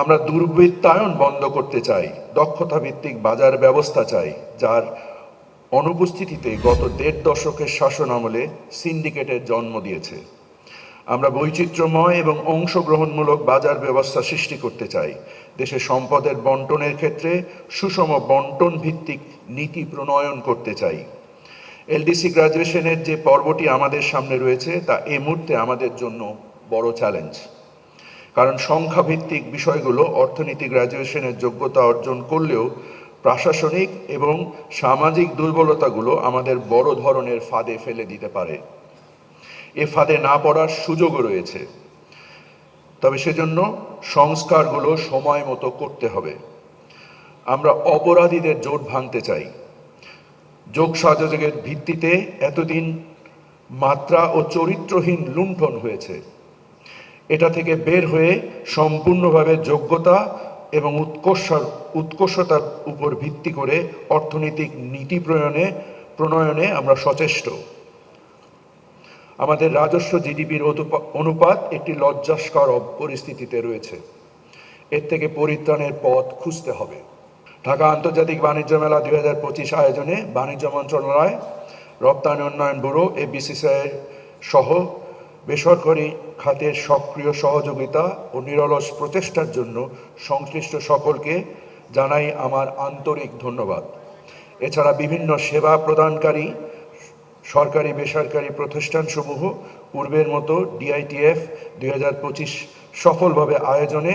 আমরা দুর্বৃত্তায়ন বন্ধ করতে চাই দক্ষতা ভিত্তিক বাজার ব্যবস্থা চাই, যার অনুপস্থিতিতে গত দেড় দশকের শাসন আমলে সিন্ডিকেটের জন্ম দিয়েছে। আমরা বৈচিত্র্যময় এবং অংশগ্রহণমূলক বাজার ব্যবস্থা সৃষ্টি করতে চাই। দেশে সম্পদের বন্টনের ক্ষেত্রে সুষম বন্টন ভিত্তিক নীতি প্রণয়ন করতে চাই। এলডিসি গ্রাজুয়েশনের যে পর্বটি আমাদের সামনে রয়েছে, তা এই মুহূর্তে আমাদের জন্য বড় চ্যালেঞ্জ। কারণ সংখ্যাভিত্তিক বিষয়গুলো অর্থনীতি গ্র্যাজুয়েশনের যোগ্যতা অর্জন করলেও প্রশাসনিক এবং সামাজিক দুর্বলতাগুলো আমাদের বড় ধরনের ফাঁদে ফেলে দিতে পারে। এ ফাঁদে না পড়ার সুযোগও রয়েছে। তবে সেজন্য সংস্কারগুলো সময় মতো করতে হবে। আমরা অপরাধীদের জোট ভাঙতে চাই। যোগ সাযোগের ভিত্তিতে এতদিন মাত্রা ও চরিত্রহীন লুণ্ঠন হয়েছে। এটা থেকে বের হয়ে সম্পূর্ণভাবে যোগ্যতা এবং উৎকর্ষার, উৎকর্ষতার উপর ভিত্তি করে অর্থনৈতিক নীতি প্রণয়নে প্রণয়নে আমরা সচেষ্ট। আমাদের রাজস্ব জিডিপির অনুপাত একটি লজ্জাস্কর পরিস্থিতিতে রয়েছে। এর থেকে পরিত্রাণের পথ খুঁজতে হবে। ঢাকা আন্তর্জাতিক বাণিজ্য মেলা দুই হাজার পঁচিশ আয়োজনে বাণিজ্য মন্ত্রণালয়, রপ্তানি উন্নয়ন ব্যুরো এবিসিসিআই সহ বেসরকারি খাতের সক্রিয় সহযোগিতা ও নিরলস প্রচেষ্টার জন্য সংশ্লিষ্ট সকলকে জানাই আমার আন্তরিক ধন্যবাদ। এছাড়া বিভিন্ন সেবা প্রদানকারী, সরকারি বেসরকারি প্রতিষ্ঠানসমূহ পূর্বের মতো ডিআইটিএফ দুই হাজার পঁচিশ সফলভাবে আয়োজনে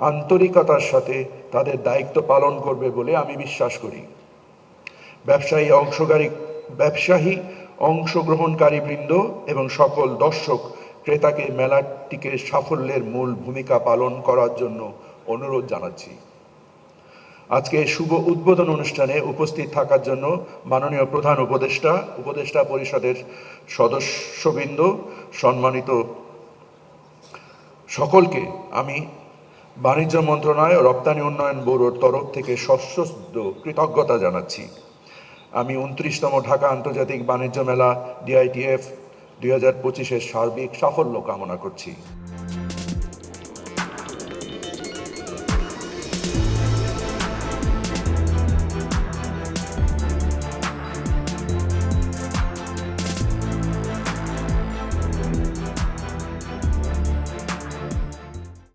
আন্তরিকতার সাথে তাদের দায়িত্ব পালন করবে বলে আমি বিশ্বাস করি। ব্যবসায়ী অংশকারী, ব্যবসায়ী অংশগ্রহণকারী বৃন্দ এবং সকল দর্শক ক্রেতাকে মেলাটিকে সাফল্যের মূল ভূমিকা পালন করার জন্য অনুরোধ জানাচ্ছি। আজকে শুভ উদ্বোধন অনুষ্ঠানে উপস্থিত থাকার জন্য মাননীয় প্রধান উপদেষ্টা উপদেষ্টা পরিষদের সদস্যবৃন্দ, সম্মানিত সকলকে আমি বাণিজ্য মন্ত্রণালয় রপ্তানি উন্নয়ন ব্যুরোর তরফ থেকে সশ্রদ্ধ কৃতজ্ঞতা জানাচ্ছি। আমি উনত্রিশতম ঢাকা আন্তর্জাতিক বাণিজ্য মেলা ডিআইটিএফ দুই হাজার পঁচিশের সার্বিক সাফল্য কামনা করছি।